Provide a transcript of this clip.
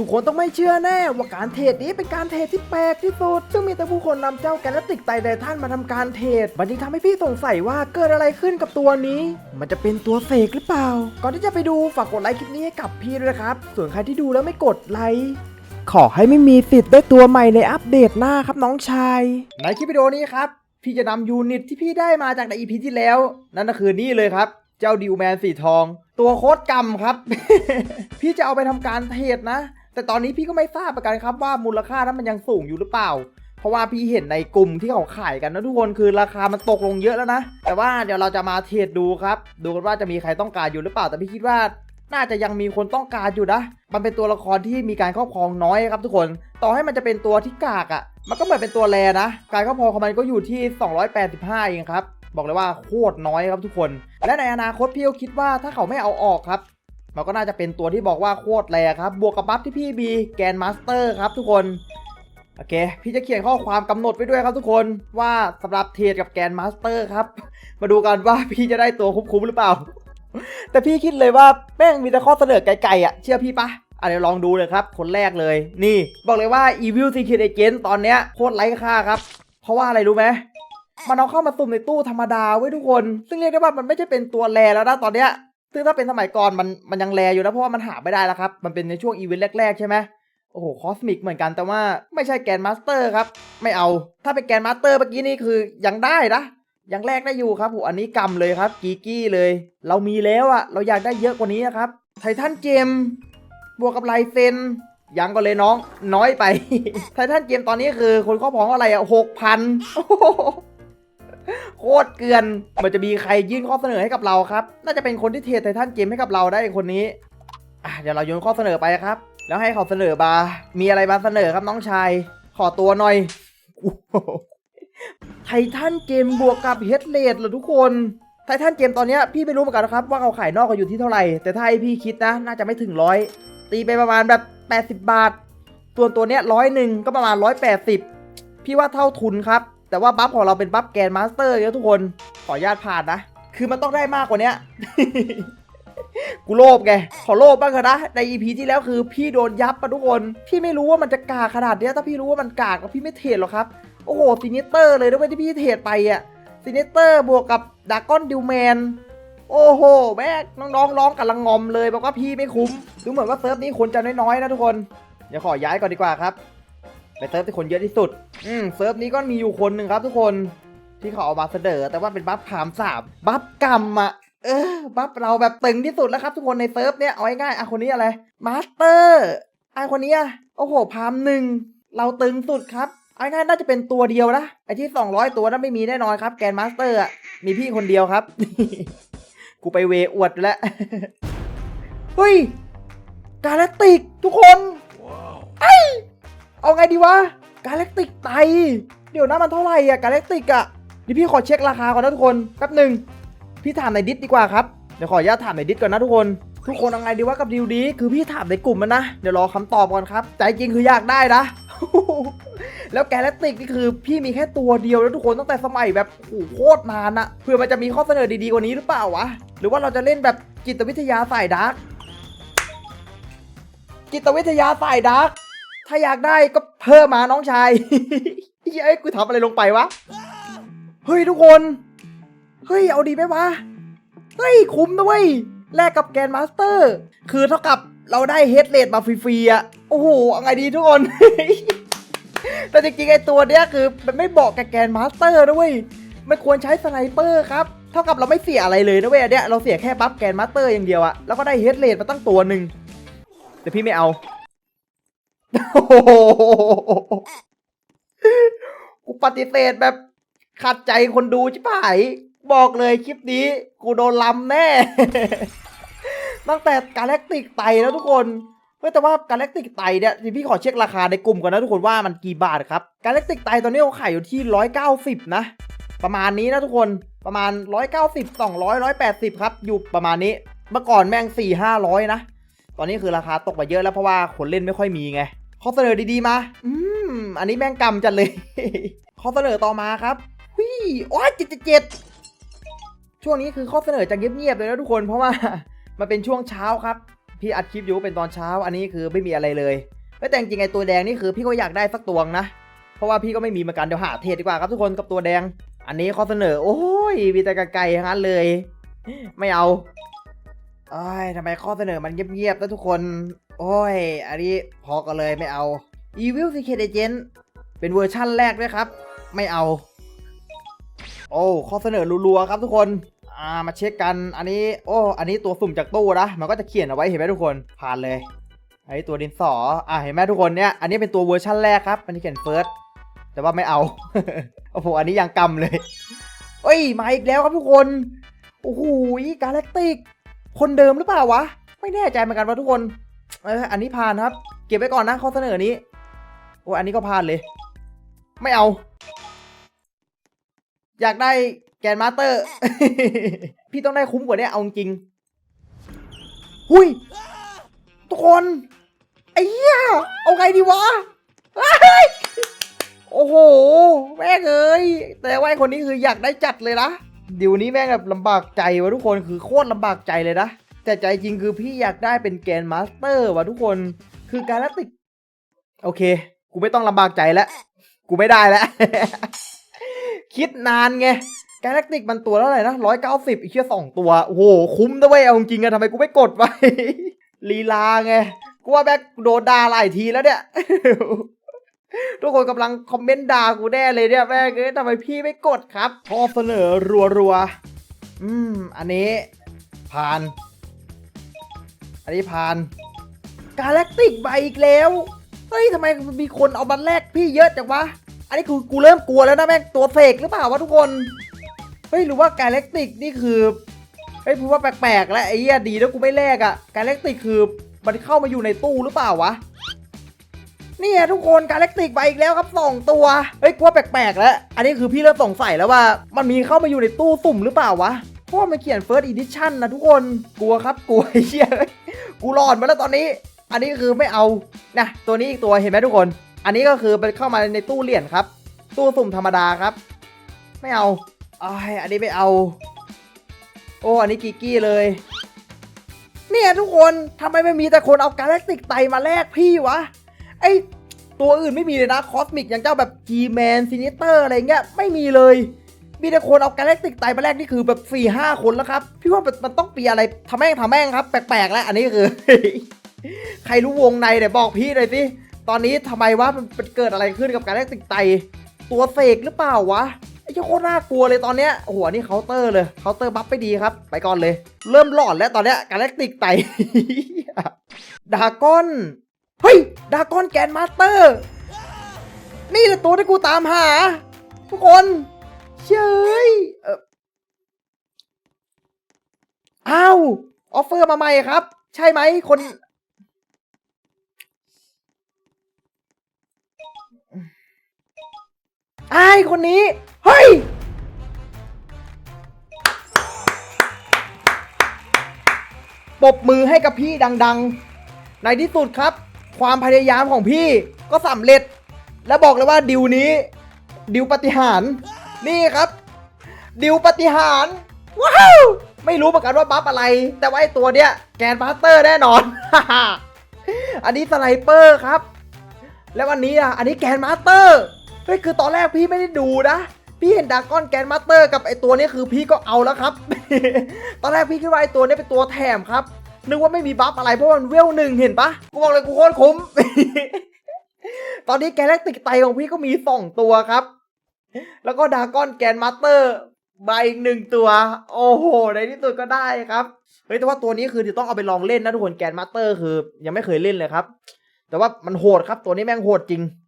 ทุกคนต้องไม่เชื่อแน่ว่าการเทรดนี้เป็นการเทรดที่แปลกที่สุด ซึ่งมีแต่ผู้คนนำเจ้าแกลติกไตไดท่านมาทำการเทรดมันจึงทำให้พี่สงสัยว่าเกิดอะไรขึ้นกับตัวนี้ มันจะเป็นตัวเสกหรือเปล่า ก่อนที่จะไปดูฝากกดไลค์คลิปนี้ให้กับพี่ด้วยนะครับ ส่วนใครที่ดูแล้วไม่กดไลค์ขอให้ไม่มีสิทธิ์ได้ตัวใหม่ในอัปเดตหน้าครับน้องชาย ในคลิปวิดีโอนี้ครับ พี่จะนำยูนิตที่พี่ได้มาจากในอีพีที่แล้ว นั่นก็คือนี่เลยครับ เจ้าดิวแมนสีทอง ตัวโคตรกรรมครับ พี่จะเอาไปทำการเทรดนะ แต่ตอนนี้พี่ก็ไม่ทราบประกันครับว่ามูลค่านั้นมันยังสูงอยู่หรือเปล่า เพราะว่าพี่เห็นในกลุ่มที่เขาขายกันนะทุกคนคือราคามันตกลงเยอะแล้วนะ แต่ว่าเดี๋ยวเราจะมาเทรดดูครับ ดูกันว่าจะมีใครต้องการอยู่หรือเปล่า แต่พี่คิดว่าน่าจะยังมีคนต้องการอยู่นะ มันเป็นตัวละครที่มีการครอบครองน้อยครับทุกคน ต่อให้มันจะเป็นตัวที่กากอะ่ะ มันก็เหมือนเป็นตัวแรนะ การครอบครองของมันก็อยู่ที่ 285 เองครับ บอกเลยว่าโคตรน้อยครับทุกคน และในอนาคตพี่ก็คิดว่าถ้าเขาไม่เอาออกครับ มันก็น่าจะเป็นตัวที่บอกว่าโคตรแรงครับ บวกกับบัฟที่พี่มีแกนมาสเตอร์ครับทุกคน โอเค พี่จะเขียนข้อความกำหนดไว้ด้วยครับทุกคนว่าสำหรับเทรดกับแกนมาสเตอร์ครับ มาดูกันว่าพี่จะได้ตัวคุ้มๆหรือเปล่า แต่พี่คิดเลยว่าแม่งมีแต่ข้อเสนอไกลๆอะ เชื่อพี่ปะอะเดี๋ยวลองดูเลยครับ คนแรกเลย นี่ บอกเลยว่า Evil Secret Agent ตอนเนี้ยโคตรไร้ค่าครับ เพราะว่าอะไรรู้ไหมมันเอาเข้ามาตุ่มในตู้ธรรมดาไว้ยทุกคน ซึ่งเรียกได้ว่ามันไม่ใช่เป็นตัวแรแล้วนะตอนเนี้ย ซึ่งถ้าเป็นสมัยก่อนมันมันยังแรอยู่นะเพราะว่ามันหาไม่ได้แล้วครับ มันเป็นในช่วงอีเวนต์แรก ๆ ใช่ไหมโอ้โหคอสมิกเหมือนกันแต่ว่าไม่ใช่แกนมาสเตอร์ครับ ไม่เอา ถ้าเป็นแกนมาสเตอร์เมื่อกี้นี่คือยังได้นะยังแรกได้อยู่ครับโหอันนี้กำเลยครับกีกี้เลย เรามีแล้วอะเราอยากได้เยอะกว่านี้นะครับไททันเจมบวกกับลายเซนยังก็เลยน้องน้อยไปไททันเจมตอนนี้คือคนครอบครองอะไรอะหกพัน โคตรเกลือน มันจะมีใครยื่นข้อเสนอให้กับเราครับ น่าจะเป็นคนที่เทรดไททันเกมให้กับเราได้คนนี้อะเดี๋ยวเราโยนข้อเสนอไปครับ แล้วให้เขาเสนอมามีอะไรมาเสนอครับน้องชาย ขอตัวหน่อยไททันเกมบวกกับเฮดเลดเหรอทุกคนไททันเกมตอนนี้พี่ไม่รู้เหมือนกันนะครับว่าเขาขายนอกกันอยู่ที่เท่าไหร่ แต่ถ้าให้พี่คิดนะ น่าจะไม่ถึงร้อยตีไปประมาณแบบ 80 บาทส่วนตัวเนี้ยร้อยหนึ่งก็ประมาณ 180 พี่ว่าเท่าทุนครับ แต่ว่าบัฟของเราเป็นบัฟแกนมาสเตอร์เยอะทุกคนขออนุญาตผ่านนะ คือมันต้องได้มากกว่านี้กูโลภไงขอโลภบ้างเถอะนะ ใน EP ที่แล้วคือพี่โดนยับปะทุกคน พี่ไม่รู้ว่ามันจะกากขนาดเนี้ยถ้าพี่รู้ว่ามันกากก็พี่ไม่เทรดหรอกครับ โอ้โหซินิเตอร์เลยด้วยที่พี่เทรดไปอะซินิเตอร์บวกกับดากอนดิวแมน โอ้โห แม่น้องๆร้องกันละงอมเลยบอกว่าพี่ไม่คุ้ม ดูเหมือนว่าเซิร์ฟนี้คนจะน้อยๆนะทุกคน เดี๋ยวขอย้ายก่อนดีกว่าครับ ไปเซิร์ฟที่คนเยอะที่สุด อืมเซิร์ฟนี้ก็มีอยู่คนหนึ่งครับทุกคนที่เขาเอามาเสนอแต่ว่าเป็นบัฟพามสามบัฟกรรมอะเออบัฟเราแบบตึงที่สุดแล้วครับทุกคนในเซิร์ฟเนี้ยเอาง่ายๆอะคนนี้อะไรมาสเตอร์ไอะคนนี้อะโอ้โหพามหนึ่งเราตึงสุดครับเอาง่ายๆน่าจะเป็นตัวเดียวนะไอที่ 200 ตัวนั้นไม่มีแน่นอนครับแกนมาสเตอร์อะมีพี่คนเดียวครับ กูไปเวอวดแล้วเฮ้ยกาแล็กติกทุกคนไอย เอาไงดีวะกาแล็กติกไต เดี๋ยวนะมันเท่าไหร่อะกาแล็กติกอะเดี๋ยวพี่ขอเช็คราคาก่อนนะทุกคนแป๊บหนึ่งพี่ถามในดิสดีกว่าครับเดี๋ยวขออนุญาตถามในดิสก่อนนะทุกคนทุกคนเอาไงดีวะกับดิวดีคือพี่ถามในกลุ่มมันนะเดี๋ยวรอคำตอบก่อนครับใจจริงคืออยากได้นะแล้วแกลติกนี่คือพี่มีแค่ตัวเดียวแล้วทุกคนตั้งแต่สมัยแบบโอ้โหโคตรนานอะเพื่อมันจะมีข้อเสนอดีๆกว่านี้หรือเปล่าวะหรือว่าเราจะเล่นแบบจิตวิทยาสายดาร์กจิตวิทยาสายดาร์ก ถ้าอยากได้ก็เพิ่มมาน้องชายเฮ้ยกูทำอะไรลงไปวะ เฮ้ยทุกคน เฮ้ยเอาดีไหมวะ เฮ้ยคุ้มนะเว้ย แลกกับแกนมาสเตอร์ คือเท่ากับเราได้เฮดเลดมาฟรีๆอะโอ้โหเอาไงดีทุกคน แต่จริงๆไอตัวเนี้ยคือมันไม่บอกกับแกนมาสเตอร์นะเว้ยไม่ควรใช้สไนเปอร์ครับ เท่ากับเราไม่เสียอะไรเลยนะเว้ยอันเนี้ยเราเสียแค่บัฟแกนมาสเตอร์อย่างเดียวอะแล้วก็ได้เฮดเลดมาตั้งตัวหนึ่งแต่พี่ไม่เอา กูปฏิเสธแบบขัดใจคนดูชิบหาย บอกเลยคลิปนี้ กูโดนลำแน่ ตั้งแต่กาแล็กติกไตแล้วทุกคนเฮ้ยแต่ว่ากาแล็กติกไตเนี่ยพี่ขอเช็คราคาในกลุ่มก่อนนะทุกคนว่ามันกี่บาทครับกาแล็กติกไตตอนนี้เขาขายอยู่ที่ร้อยเก้าสิบนะ ประมาณนี้นะทุกคนประมาณร้อยเก้าสิบสองร้อยร้อยแปดสิบครับ อยู่ประมาณนี้ เมื่อก่อนแม่งสี่ห้าร้อยนะ ตอนนี้คือราคาตกมาเยอะแล้วเพราะว่าคนเล่นไม่ค่อยมีไง ข้อเสนอดีๆมา อืม อันนี้แม่งกำจัดเลย ข้อเสนอต่อมาครับหุยโอ้ยเจ็ดเจ็ดช่วงนี้คือข้อเสนอจะเงียบๆเลยนะทุกคน เพราะว่ามันเป็นช่วงเช้าครับ พี่อัดคลิปอยู่เป็นตอนเช้า อันนี้คือไม่มีอะไรเลยเฮ้ยแต่จริงๆไอตัวแดงนี่คือพี่ก็อยากได้สักตัวนะ เพราะว่าพี่ก็ไม่มีเหมือนกันเดี๋ยวหาเทรดดีกว่าครับทุกคนกับตัวแดง อันนี้ข้อเสนอ โอ้ยมีแต่ไกลๆทั้งนั้นเลย ไม่เอาโอ้ทำไมข้อเสนอมันเงียบๆแล้วทุกคน โอ้ย อันนี้พอกันเลยไม่เอา Evil Secret Agent เป็นเวอร์ชั่นแรกด้วยครับ ไม่เอา โอ้ข้อเสนอรัวๆครับทุกคนอ่ามาเช็คกัน อันนี้ โอ้ อันนี้ตัวสุ่มจากตู้นะ มันก็จะเขียนเอาไว้เห็นไหมทุกคน ผ่านเลยไอ้ตัวดินสอ อ่าเห็นไหมทุกคนเนี่ย อันนี้เป็นตัวเวอร์ชั่นแรกครับ อันนี้เขียนเฟิร์ส แต่ว่าไม่เอา โอ้โห อันนี้ยังกำเลยเอ้ย มาอีกแล้วครับทุกคน โอ้โหกาแล็กติก คนเดิมหรือเปล่าวะ ไม่แน่ใจเหมือนกันว่าทุกคน อออันนี้ผ่านครับ เก็บไว้ก่อนนะข้อเสนอนี้โอ้อันนี้ก็ผ่านเลย ไม่เอา อยากได้แกนมาสเตอร์ พี่ต้องได้คุ้มกว่านี้เอาจริงหุยทุกคนไอ้เหี้ยเอาไงดีวะโอ้โห แม่งเอ้ยแต่ว่าไอ้คนนี้คืออยากได้จัดเลยนะเดี๋ยวนี้แม่งแบบลำบากใจวะทุกคนคือโคตรลำบากใจเลยนะ แต่ใจจริงคือพี่อยากได้เป็นแกนมาสเตอร์วะทุกคน คือการติก โอเค กูไม่ต้องลำบากใจแล้ว กูไม่ได้แล้ว คิดนานไงกาแล็กติกมันตัวเท่าไหร่นะร้อยเก้าสิบอีกเชี่ยสองตัว โอ้โห คุ้มด้วยเอาจริงอะทำไมกูไม่กดไว้ ลีลาไง กูว่าแบ็คโดนด่าหลายทีแล้วเนี่ย ทุกคนกำลังคอมเมนต์ด่ากูแน่เลยเนี่ยแม่เอ้ยทำไมพี่ไม่กดครับพอเสนอรัวๆ อืม อันนี้ ผ่าน อันนี้ผ่านกาแล็กติกใบอีกแล้วเฮ้ยทำไมมีคนเอาบัตรแรกพี่เยอะจังวะ อันนี้คือกูเริ่มกลัวแล้วนะแม่งตัวเฟกหรือเปล่าวะทุกคน เฮ้ยหรือว่ากาแล็กติกนี่คือเฮ้ยพูดว่าแปลกๆแล้วไอ้เหี้ยดีแล้วกูไม่แลกอะกาแล็กติกคือมันเข้ามาอยู่ในตู้หรือเปล่าวะเนี่ยทุกคนกาแล็กติกไปอีกแล้วครับสองตัว เฮ้ยกูว่าแปลกๆแล้ว อันนี้คือพี่เริ่มสงสัยแล้วว่า มันมีเข้ามาอยู่ในตู้สุ่มหรือเปล่าวะ เพราะว่ามันเขียน First Edition นะทุกคน กลัวครับกลัวเหี้ยเอ้ยกูรอดมาแล้วตอนนี้ อันนี้คือไม่เอานะตัวนี้อีกตัวเห็นไหมทุกคน อันนี้ก็คือไปเข้ามาในตู้เหรียญครับ ตู้สุ่มธรรมดาครับ ไม่เอาอ้ายอันนี้ไม่เอา โอ้อันนี้กีกี้เลย เนี่ยทุกคนทำไมไม่มีแต่คนเอากาแล็กติกไตมาแลกพี่วะไอตัวอื่นไม่มีเลยนะคอสมิกอย่างเจ้าแบบ G-Man s i n i t e r อะไรเงี้ยไม่มีเลย มีแต่คนเอากาแล็กติกไตมาแรกนี่คือแบบ4ี่ห้าคนแล้วครับ พี่ว่ามันต้องเปียอะไรทำแม่งทำแม่งครับ แปลกๆแล้วอันนี้คือ ใครรู้วงในเดี๋ยวบอกพี่หน่อยสิตอนนี้ทำไมวะมันมันเกิดอะไรขึ้นกับกาแล็กติกไตตัวเฟกหรือเปล่าวะไอ้เจ้าโคตรน่ากลัวเลยตอนเนี้ยโอ้โหอันนี่เคาน์เตอร์เลยเคาน์เตอร์บัฟไปดีครับ ไปก่อนเลย เริ่มหลอนแล้วตอนเนี้ยกาแล็กติกไตดากอน เฮ้ย ดากอนแกนมาสเตอร์ นี่แหละตัวที่กูตามหา ทุกคน เชยเอออ้าวออฟเฟอร์มาใหม่ครับ ใช่ไหมคน ไอ้คนนี้ เฮ้ย ปบมือให้กับพี่ดัง ๆ ในที่สุดครับ ความพยายามของพี่ก็สำเร็จ และบอกเลยว่าดิวนี้ ดิวปฏิหาร นี่ครับ ดิวปฏิหารย์ว้าว ไม่รู้เหมือนกันว่าบัฟอะไร แต่ว่าไอตัวเนี้ยแกนมาสเตอร์แน่นอน อันนี้สไนเปอร์ครับ แล้ววันนี้อะ อันนี้แกนมาสเตอร์เฮ้ยคือตอนแรกพี่ไม่ได้ดูนะ พี่เห็นดากอนแกนมาสเตอร์กับไอตัวนี้คือพี่ก็เอาแล้วครับ ตอนแรกพี่คิดว่าไอตัวนี้เป็นตัวแถมครับ นึกว่าไม่มีบัฟอะไรเพราะว่ามันเวลหนึ่งเห็นปะกูบอกเลยกูโคตรคุ้ม ตอนนี้แกนแลกติกไตของพี่ก็มีสองตัวครับ แล้วก็ดากอนแกนมาสเตอร์ใบอีกหนึ่งตัว โอ้โห ในที่สุดก็ได้ครับ เฮ้ย แต่ว่าตัวนี้คือจะต้องเอาไปลองเล่นนะทุกคน แกนมาสเตอร์คือ ยังไม่เคยเล่นเลยครับ แต่ว่ามันโหดครับ ตัวนี้แม่งโหดจริง